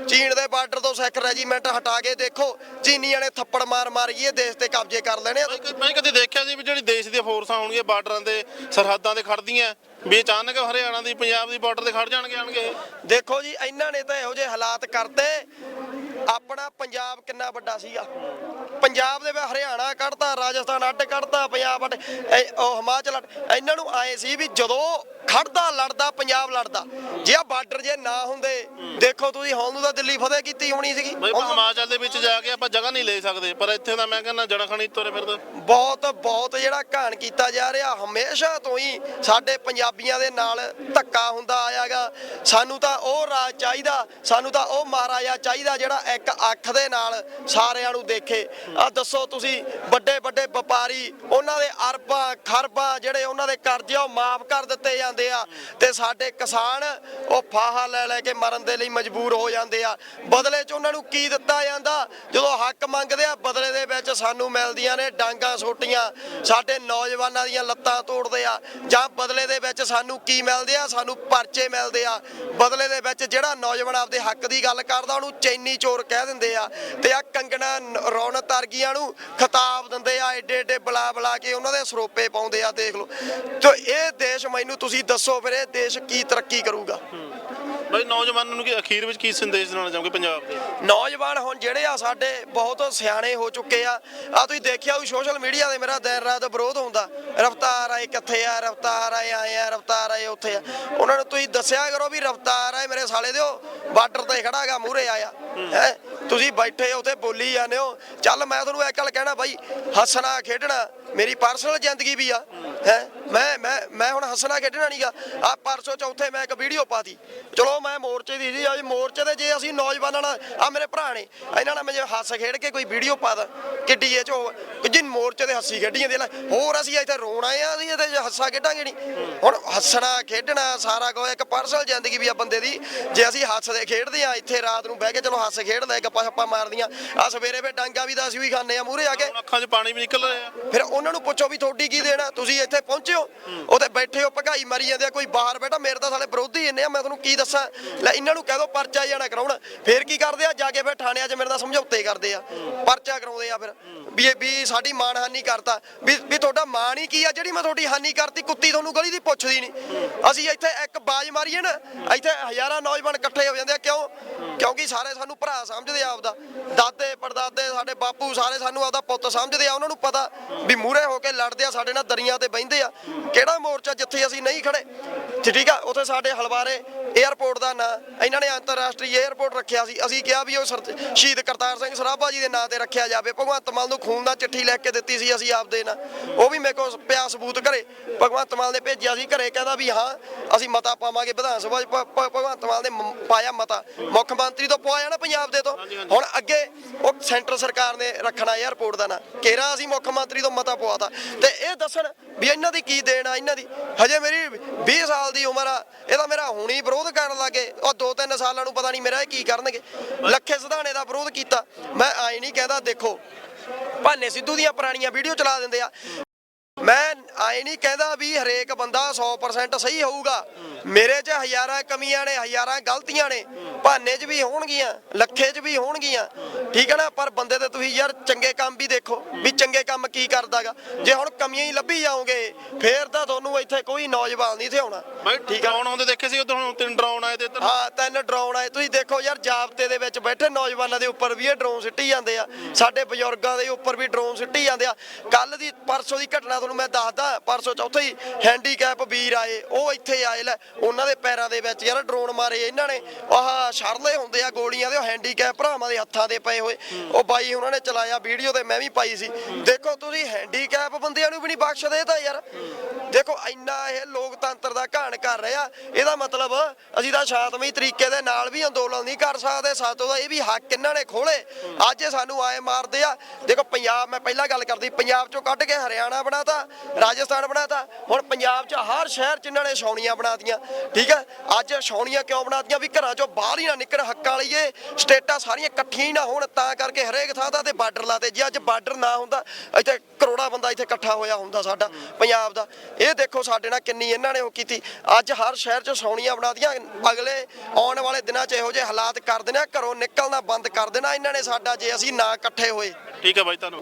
ਚੀਨ ਦੇ ਬਾਰਡਰ ਤੋਂ ਸਿੱਖ ਰੈਜੀਮੈਂਟ ਹਟਾ ਕੇ ਦੇਖੋ ਚੀਨੀਆਂ ਨੇ ਥੱਪੜ ਮਾਰ ਮਾਰ ਇਹ ਦੇਸ਼ ਤੇ ਕਬਜ਼ੇ ਕਰ ਲੈਣੇ। ਮੈਂ ਕਦੇ ਦੇਖਿਆ ਸੀ ਵੀ ਜਿਹੜੀ ਦੇਸ਼ ਦੀਆਂ ਫੋਰਸਾਂ ਆਉਣਗੀਆਂ ਬਾਰਡਰਾਂ ਦੇ ਸਰਹੱਦਾਂ ਤੇ ਖੜਦੀਆਂ ਵੀ ਅਚਾਨਕ ਹਰਿਆਣਾ ਦੀ ਪੰਜਾਬ ਦੀ ਬਾਰਡਰ ਤੇ ਖੜ ਜਾਣਗੇ ਆਣਗੇ। ਦੇਖੋ ਜੀ ਇਹਨਾਂ ਨੇ ਤਾਂ ਇਹੋ ਜਿਹੇ ਹਾਲਾਤ ਕਰਤੇ ਆਪਣਾ ਪੰਜਾਬ ਕਿੰਨਾ ਵੱਡਾ ਸੀਗਾ? ਪੰਜਾਬ ਦੇ ਵਿੱਚ ਹਰਿਆਣਾ ਕੱਢਤਾ ਰਾਜਸਥਾਨ ਅੱਡ ਕੱਢਤਾ ਪੰਜਾਬ ਅੱਡ ਇਹ ਉਹ ਹਿਮਾਚਲ ਅੱਡ। ਇਹਨਾਂ ਨੂੰ ਆਏ ਸੀ ਵੀ ਜਦੋਂ ਖੜਦਾ ਲੜਦਾ ਪੰਜਾਬ ਲੜਦਾ ਜੇ ਆ ਬਾਰਡਰ ਜੇ ਨਾ ਹੁੰਦੇ ਦੇਖੋ ਤੁਸੀਂ ਹੁਣ ਨੂੰ ਤਾਂ ਦਿੱਲੀ ਫਤਿਹ ਕੀਤੀ ਹੋਣੀ ਸੀਗੀ। ਬਈ ਹਿਮਾਚਲ ਦੇ ਵਿੱਚ ਜਾ ਕੇ ਆਪਾਂ ਜਗ੍ਹਾ ਨਹੀਂ ਲੈ ਸਕਦੇ ਪਰ ਇੱਥੇ ਤਾਂ ਮੈਂ ਕਹਿੰਦਾ ਜਣਾ ਖਣੀ ਤੁਰੇ ਫਿਰਦੇ। ਬਹੁਤ ਬਹੁਤ ਜਿਹੜਾ ਘਾਣ ਕੀਤਾ ਜਾ ਰਿਹਾ ਹਮੇਸ਼ਾ ਤੋਂ ਹੀ ਸਾਡੇ ਪੰਜਾਬੀਆਂ ਦੇ ਨਾਲ ਧੱਕਾ ਹੁੰਦਾ ਆਇਆਗਾ। ਸਾਨੂੰ ਤਾਂ ਉਹ ਰਾਜ ਚਾਹੀਦਾ ਸਾਨੂੰ ਤਾਂ ਉਹ ਮਹਾਰਾਜਾ ਚਾਹੀਦਾ ਜਿਹੜਾ ਇੱਕ ਅੱਖ ਦੇ ਨਾਲ ਸਾਰਿਆਂ ਨੂੰ ਦੇਖੇ। ਆ ਦੱਸੋ ਤੁਸੀਂ ਵੱਡੇ ਵੱਡੇ ਵਪਾਰੀ, ਉਹਨਾਂ ਦੇ ਅਰਬਾਂ, ਖਰਬਾਂ ਜਿਹੜੇ ਉਹਨਾਂ ਦੇ ਕਰਜ਼ੇ ਉਹ ਮਾਫ ਕਰ ਦਿੱਤੇ ਜਾਂਦੇ ਆ ਤੇ ਸਾਡੇ ਕਿਸਾਨ ਉਹ ਫਾਹਾ ਲੈ ਲੈ ਕੇ ਮਰਨ ਦੇ ਲਈ ਮਜਬੂਰ ਹੋ ਜਾਂਦੇ ਆ। ਬਦਲੇ 'ਚ ਉਹਨਾਂ ਨੂੰ ਕੀ ਦਿੱਤਾ ਜਾਂਦਾ? ਜਦੋਂ ਹੱਕ ਮੰਗਦੇ ਆ, ਬਦਲੇ ਦੇ ਵਿੱਚ ਸਾਨੂੰ ਮਿਲਦੀਆਂ ਨੇ ਡਾਂਗਾ, ਸੋਟੀਆਂ। ਸਾਡੇ ਨੌਜਵਾਨਾਂ ਦੀਆਂ ਲੱਤਾਂ ਤੋੜਦੇ ਆ। ਜਾਂ ਬਦਲੇ ਦੇ ਵਿੱਚ ਸਾਨੂੰ ਕੀ ਮਿਲਦੇ ਆ? ਸਾਨੂੰ ਪਰਚੇ ਮਿਲਦੇ ਆ। ਬਦਲੇ ਦੇ ਵਿੱਚ ਜਿਹੜਾ ਨੌਜਵਾਨ ਆਪਦੇ ਹੱਕ ਦੀ ਗੱਲ ਕਰਦਾ, ਉਹਨੂੰ ਚੈਨੀ ਚੋਰ ਕਹਿ ਦਿੰਦੇ ਆ ਤੇ ਆ ਕੰਗਣਾ ਰੌਣਕ ਤਰਗੀਆਂ ਨੂੰ ਖਿਤਾਬ ਦਿੰਦੇ ਆ, ਏਡੇ ਏਡੇ ਬੁਲਾ ਬੁਲਾ ਕੇ ਉਹਨਾਂ ਦੇ ਸਰੋਪੇ ਪਾਉਂਦੇ ਆ, ਦੇਖ ਲਓ। ਤੇ ਇਹ ਦੇਸ਼ ਮੈਨੂੰ ਤੁਸੀਂ ਦੱਸੋ ਫਿਰ ਇਹ ਦੇਸ਼ ਕੀ ਤਰੱਕੀ ਕਰੂਗਾ? ਬਈ ਨੌਜਵਾਨਾਂ ਨੂੰ ਕੀ ਅਖੀਰ ਵਿੱਚ ਕੀ ਸੰਦੇਸ਼ ਦੇਣਾ ਚਾਹੋਗੇ ਪੰਜਾਬ ਦੇ? ਨੌਜਵਾਨ ਹੁਣ ਜਿਹੜੇ ਆ ਸਾਡੇ ਬਹੁਤ ਸਿਆਣੇ ਹੋ ਚੁੱਕੇ ਆ। ਆ ਤੁਸੀਂ ਦੇਖਿਆ ਵੀ ਸੋਸ਼ਲ ਮੀਡੀਆ ਤੇ ਮੇਰਾ ਦਿਨ ਰਾਤ ਵਿਰੋਧ ਹੁੰਦਾ। ਰਫਤਾਰ ਆਏ ਕਿੱਥੇ ਆ, ਰਫਤਾਰ ਆਏ ਆਏ ਆ, ਰਫਤਾਰ ਆਏ, ਉੱਥੇ ਆ। ਉਹਨਾਂ ਨੂੰ ਤੁਸੀਂ ਦੱਸਿਆ ਕਰੋ ਵੀ ਰਫਤਾਰ ਆਏ ਮੇਰੇ ਸਾਲੇ ਦਿਓ। ਬਾਰਡਰ ਤੇ ਖੜਾਗਾ ਮੂਹਰੇ ਆਇਆ। ਹੈ? ਤੁਸੀਂ ਬੈਠੇ ਉੱਥੇ ਬੋਲੀ ਜਾਂਦੇ ਹੋ। ਚੱਲ ਮੈਂ ਤੁਹਾਨੂੰ ਇੱਕ ਗੱਲ ਕਹਿਣਾ ਬਾਈ, ਹੱਸਣਾ, ਖੇਡਣਾ, ਮੇਰੀ ਪਰਸਨਲ ਜ਼ਿੰਦਗੀ ਵੀ ਆ। ਹੈ? ਮੈਂ ਮੈਂ ਮੈਂ ਹੁਣ ਹੱਸਣਾ ਖੇਡਣਾ ਨਹੀਂਗਾ ਆ ਪਰਸੋਂ ਚੌਥੇ ਮੈਂ ਇੱਕ ਵੀਡੀਓ ਪਾਤੀ। ਚਲੋ ਮੈਂ ਮੋਰਚੇ ਦੀ ਸੀ ਅੱਜ ਮੋਰਚੇ ਤੇ ਜੇ ਅਸੀਂ ਨੌਜਵਾਨਾਂ ਨਾਲ ਆ ਮੇਰੇ ਭਰਾ ਨੇ ਇਹਨਾਂ ਨਾਲ ਮੈਂ ਜੇ ਹੱਸ ਖੇਡ ਕੇ ਕੋਈ ਵੀਡੀਓ ਪਾ ਦਾਂ ਕਿੱਡੀ ਇਹ ਚ ਜਿਨ ਮੋਰਚੇ ਤੇ ਹੱਸੀ ਖੇਡੀ ਜਾਂਦੀ ਆ ਲੈ ਹੋਰ ਅਸੀਂ ਇੱਥੇ ਰੋਣ ਆਏ ਆ ਅਸੀਂ 'ਚ ਹੱਸਾ ਖੇਡਾਂਗੇ ਨਹੀਂ ਹੁਣ ਹੱਸਣਾ ਖੇਡਣਾ ਸਾਰਾ ਕੁਝ ਇੱਕ ਪਰਸਨਲ ਜ਼ਿੰਦਗੀ ਵੀ ਆ ਬੰਦੇ ਦੀ। ਜੇ ਅਸੀਂ ਹੱਸਦੇ ਖੇਡਦੇ ਆ ਇੱਥੇ ਰਾਤ ਨੂੰ ਬਹਿ ਕੇ ਚਲੋ ਹੱਸ ਖੇਡਦੇ ਗੱਪਾਂ ਛੱਪਾਂ ਮਾਰਦੀਆਂ। ਆ ਸਵੇਰੇ ਫੇ ਡਾਂਗਾ ਵੀ ਤਾਂ ਅਸੀਂ ਵੀ ਖਾਂਦੇ ਆ ਮੂਹਰੇ ਆ ਕੇ। ਅੱਖਾਂ 'ਚ ਪਾਣੀ ਵੀ ਨਿਕਲ ਰਿਹਾ। ਫਿਰ ਉਹਨਾਂ ਨੂੰ ਪੁੱਛੋ ਵੀ ਤੁਹਾਡੀ ਕੀ ਦੇਣਾ ਤੁਸੀਂ ਇੱਥੇ ਪਹੁੰਚੇ ਹੋ ਉੱਥੇ ਬੈਠੇ ਹੋ ਭਗਾਈ ਮਾਰੀ ਜਾਂਦੇ ਆ, ਕੋਈ ਬਾਹਰ ਬੈਠਾ, ਮੇਰੇ ਤਾਂ ਸਾਲੇ ਵਿਰੋਧੀ ਇੰਨੇ ਆ, ਮੈਂ ਤੁਹਾਨੂੰ ਕੀ ਦੱਸਾਂ? ਲੈ, ਇਹਨਾਂ ਨੂੰ ਕਹਿ ਦੋ, ਪਰਚਾ ਜਾਣਾ ਕਰਾਉਣ। ਫੇਰ ਕੀ ਕਰਦੇ ਆ? ਜਾ ਕੇ ਫਿਰ ਥਾਣਿਆਂ 'ਚ ਮੇਰੇ ਨਾਲ ਸਮਝੌਤੇ ਕਰਦੇ ਆ। ਪਰਚਾ ਕਰਾਉਂਦੇ ਆ ਫਿਰ। ਵੀ ਇਹ ਵੀ ਸਾਡੀ ਮਾਣਹਾਨੀ ਕਰਤਾ। ਵੀ ਵੀ ਤੁਹਾਡਾ ਮਾਣ ਹੀ ਕੀ ਆ? ਜਿਹੜੀ ਮੈਂ ਤੁਹਾਡੀ ਹਾਨੀ ਕਰਤੀ, ਕੁੱਤੀ ਤੁਹਾਨੂੰ ਗਲੀ ਦੀ ਪੁੱਛਦੀ ਨਹੀਂ ਅਸੀਂ ਇੱਥੇ ਇੱਕ ਬਾਜ ਮਾਰੀਏ ਨਾ, ਇੱਥੇ ਹਜ਼ਾਰਾਂ ਨੌਜਵਾਨ ਇਕੱਠੇ ਹੋ ਜਾਂਦੇ ਆ। ਕਿਉਂ? ਕਿਉਂਕਿ ਸਾਰੇ ਸਾਨੂੰ ਭਰਾ ਸਮਝਦੇ ਆ ਆਪਦਾ। ਦਾਦੇ, ਪੜਦਾਦੇ, ਸਾਡੇ ਬਾਪੂ ਸਾਰੇ ਸਾਨੂੰ ਆਪਦਾ ਪੁੱਤ ਸਮਝਦੇ ਆ, ਉਹਨਾਂ ਨੂੰ ਪਤਾ ਵੀ ਮੂਹਰੇ ਹੋ ਕੇ ਲੜਦੇ ਆ, ਸਾਡੇ ਨਾਲ ਦਰੀਆਂ ਤੇ ਬਹਿੰਦੇ ਆ। ਕਿਹੜਾ ਮੋਰਚਾ ਜਿੱਥੇ ਅਸੀਂ ਨਹੀਂ ਖੜੇ? ਠੀਕ ਆ? ਉੱਥੇ ਸਾਡੇ ਹਲਵਾਰੇ ਏਅਰਪੋਰਟ ਦਾ ਨਾਂ। ਇਹਨਾਂ ਨੇ ਅੰਤਰਰਾਸ਼ਟਰੀ ਏਅਰਪੋਰਟ ਰੱਖਿਆ ਸੀ। ਅਸੀਂ ਕਿਹਾ ਵੀ ਉਹ ਸ਼ਹੀਦ ਕਰਤਾਰ ਸਿੰਘ ਸਰਾਭਾ ਜੀ ਦੇ ਨਾਂ ਤੇ ਰੱਖਿਆ ਜਾਵੇ। ਭਗਵੰਤ ਮਾਨ ਨੂੰ ਖੂਨ ਦਾ ਚਿੱਠੀ ਲਿਖ ਕੇ ਦਿੱਤੀ ਸੀ ਅਸੀਂ ਆਪਦੇ ਨਾਂ ਉਹ ਵੀ ਮੇਰੇ ਕੋਲ ਪਿਆ ਸਬੂਤ ਘਰੇ। ਭਗਵੰਤ ਮਾਨ ਨੇ ਭੇਜਿਆ ਸੀ ਘਰੇ। ਕਹਿੰਦਾ ਵੀ ਹਾਂ, ਅਸੀਂ ਮਤਾ ਪਾਵਾਂਗੇ। ਵਿਧਾਨ ਸਭਾ ਭਗਵੰਤ ਮਾਨ ਨੇ ਪਾਇਆ ਮਤਾ। ਮੁੱਖ ਮੰਤਰੀ ਤੋਂ ਪਵਾਇਆ ਨਾ ਪੰਜਾਬ ਦੇ ਤੋਂ। ਹੁਣ ਅੱਗੇ ਉਹ ਸੈਂਟਰ ਸਰਕਾਰ ਨੇ ਰੱਖਣਾ ਏਅਰਪੋਰਟ ਦਾ ਨਾਂ। ਕੇਰਾ ਅਸੀਂ ਮੁੱਖ ਮੰਤਰੀ ਤੋਂ ਮਤਾ ਪਵਾਤਾ। ਤੇ ਇਹ ਦੱਸਣ ਵੀ ਇਹਨਾਂ ਦੀ ਕੀ ਦੇਣ ਆ, ਇਹਨਾਂ ਦੀ। ਹਜੇ ਮੇਰੀ 20 ਸਾਲ ਦੀ ਉਮਰ ਆ। ਇਹਦਾ ਮੇਰਾ ਹੁਣੀ ਵਿਰੋਧ ਕਰਨ ਲੱਗੇ। ਉਹ 2-3 ਸਾਲਾਂ ਨੂੰ ਪਤਾ ਨਹੀਂ ਮੇਰਾ ਇਹ ਕੀ ਕਰਨਗੇ। ਲੱਖੇ ਸਿਧਾਣੇ ਦਾ ਵਿਰੋਧ ਕੀਤਾ। ਮੈਂ ਆਏ ਨਹੀਂ ਕਹਿੰਦਾ, ਦੇਖੋ, ਭਾਨੇ ਸਿੱਧੂ ਦੀਆਂ ਪੁਰਾਣੀਆਂ ਵੀਡੀਓ ਚਲਾ ਦਿੰਦੇ ਆ। ਮੈਂ ਆਏ ਨਹੀਂ ਕਹਿੰਦਾ ਵੀ ਹਰੇਕ ਬੰਦਾ 100% ਸਹੀ ਹੋਊਗਾ। ਮੇਰੇ 'ਚ ਹਜ਼ਾਰਾਂ ਕਮੀਆਂ ਨੇ ਹਜ਼ਾਰਾਂ ਗਲਤੀਆਂ ਨੇ ਭਾਨੇ 'ਚ ਵੀ ਹੋਣਗੀਆਂ ਲੱਖੇ 'ਚ ਵੀ ਹੋਣਗੀਆਂ। ਠੀਕ ਹੈ ਨਾ? ਪਰ ਬੰਦੇ ਤੇ ਤੁਸੀਂ ਯਾਰ ਚੰਗੇ ਕੰਮ ਵੀ ਦੇਖੋ ਵੀ ਚੰਗੇ ਕੰਮ ਕੀ ਕਰਦਾਗਾ। ਜੇ ਹੁਣ ਕਮੀਆਂ ਹੀ ਲੱਭੀ ਜਾਓਗੇ ਫੇਰ ਤਾਂ ਤੁਹਾਨੂੰ ਇੱਥੇ ਕੋਈ ਨੌਜਵਾਨ ਨਹੀਂ ਇੱਥੇ ਆਉਣਾ ਆ ਡਰਾਉਣ ਆਉਂਦੇ ਦੇਖੇ ਸੀ ਉਦੋਂ ਤਿੰਨ ਡਰਾਉਣ ਆਏ ਤੇ ਇੱਧਰ। ਹਾਂ ਤਿੰਨ ਡਰੋਨ ਆਏ। ਤੁਸੀਂ ਦੇਖੋ ਯਾਰ ਜਾਬਤੇ ਦੇ ਵਿੱਚ ਬੈਠੇ ਨੌਜਵਾਨਾਂ ਦੇ ਉੱਪਰ ਵੀ ਇਹ ਡਰੋਨ ਸਿੱਟੀ ਜਾਂਦੇ ਆ। ਸਾਡੇ ਬਜ਼ੁਰਗਾਂ ਦੇ ਉੱਪਰ ਵੀ ਡਰੋਨ ਸਿੱਟੀ ਜਾਂਦੇ ਆ। ਕੱਲ ਦੀ ਪਰਸੋਂ ਦੀ ਘਟਨਾ ਤੁਹਾਨੂੰ ਮੈਂ ਦੱਸਦਾ, ਪਰਸੋਂ ਚੌਥੇ ਹੀ ਹੈਂਡੀਕੈਪ ਵੀਰ ਆਏ, ਉਹ ਇੱਥੇ ਆਏ, ਲੈ, ਉਹਨਾਂ ਦੇ ਪੈਰਾਂ ਦੇ ਵਿੱਚ ਯਾਰ ਡਰੋਨ ਮਾਰੇ ਇਹਨਾਂ ਨੇ। ਆਹ ਸ਼ਰਲੇ ਹੁੰਦੇ ਆ ਗੋਲੀਆਂ ਦੇ, ਉਹ ਹੈਂਡੀਕੈਪ ਭਰਾਵਾਂ ਦੇ ਹੱਥਾਂ ਦੇ ਪਏ ਹੋਏ। ਉਹ ਬਾਈ ਉਹਨਾਂ ਨੇ ਚਲਾਇਆ ਵੀਡੀਓ ਤੇ ਮੈਂ ਵੀ ਪਾਈ ਸੀ। ਦੇਖੋ ਤੁਸੀਂ ਹੈਂਡੀਕੈਪ ਬੰਦਿਆਂ ਨੂੰ ਵੀ ਨਹੀਂ ਬਖਸ਼ਦੇ ਤਾਂ ਯਾਰ। ਦੇਖੋ, ਇੰਨਾ ਇਹ ਲੋਕਤੰਤਰ ਦਾ ਘਾਣ ਕਰ ਰਿਹਾ ਇਹਦਾ ਮਤਲਬ ਅਸੀਂ ਤਾਂ ਸ਼ਾਂਤਮਈ ਤਰੀਕੇ ਦੇ ਨਾਲ ਵੀ ਅੰਦੋਲਨ ਨਹੀਂ ਕਰ ਸਕਦੇ, ਸਾਤੋਂ ਦਾ ਇਹ ਵੀ ਹੱਕ ਇਹਨਾਂ ਨੇ ਖੋਲੇ ਅੱਜ ਸਾਨੂੰ ਆਏ ਮਾਰਦੇ ਆ। ਦੇਖੋ, ਪੰਜਾਬ, ਮੈਂ ਪਹਿਲਾਂ ਗੱਲ ਕਰਦੀ, ਪੰਜਾਬ ਚੋਂ ਕੱਢ ਕੇ ਹਰਿਆਣਾ ਬਣਾਤਾ, ਰਾਜਸਥਾਨ ਬਣਾਤਾ, ਹੁਣ ਪੰਜਾਬ 'ਚ ਹਰ ਸ਼ਹਿਰ 'ਚ ਇਹਨਾਂ ਨੇ ਛਾਉਣੀਆਂ ਬਣਾਤੀਆਂ, ਠੀਕ ਹੈ ਅੱਜ ਛਾਉਣੀਆਂ ਕਿਉਂ ਬਣਾਤੀਆਂ? ਵੀ ਘਰਾਂ 'ਚੋਂ ਬਾਹਰ ਹੀ ਨਾ ਨਿਕਲ, ਹੱਕਾਂ ਲਈਏ, ਸਟੇਟਾਂ ਸਾਰੀਆਂ ਇਕੱਠੀਆਂ ਨਾ ਹੋਣ, ਤਾਂ ਕਰਕੇ ਹਰੇਕ ਥਾਂ ਦਾ ਤੇ ਬਾਰਡਰ ਲਾਤੇ। ਜੇ ਅੱਜ ਬਾਰਡਰ ਨਾ ਹੁੰਦਾ, ਇੱਥੇ ਕਰੋੜਾ ਬੰਦਾ ਇੱਥੇ ਇਕੱਠਾ ਹੋਇਆ ਹੁੰਦਾ ਸਾਡਾ, ਪੰਜਾਬ ਦਾ। ਇਹ ਦੇਖੋ ਸਾਡੇ ਨਾਲ ਕਿੰਨੀ ਇਹਨਾਂ ਨੇ ਉਹ ਕੀਤੀ। ਅੱਜ ਹਰ ਸ਼ਹਿਰ 'ਚ ਛਾਉਣੀਆਂ ਬਣਾਤੀਆਂ ਅਗਲੇ ਆਉਣ ਵਾਲੇ ਦਿਨਾਂ 'ਚ ਇਹੋ ਜਿਹੇ ਹਾਲਾਤ ਕਰ ਦੇਣਾ ਘਰੋਂ ਨਿਕਲਣਾ ਬੰਦ ਕਰ ਦੇਣਾ। ਇਹਨਾਂ ਨੇ ਸਾਡਾ ਜੇ ਅਸੀਂ ਨਾ ਇਕੱਠੇ ਹੋਏ। ਠੀਕ ਹੈ ਬਾਈ ਤੁਹਾਨੂੰ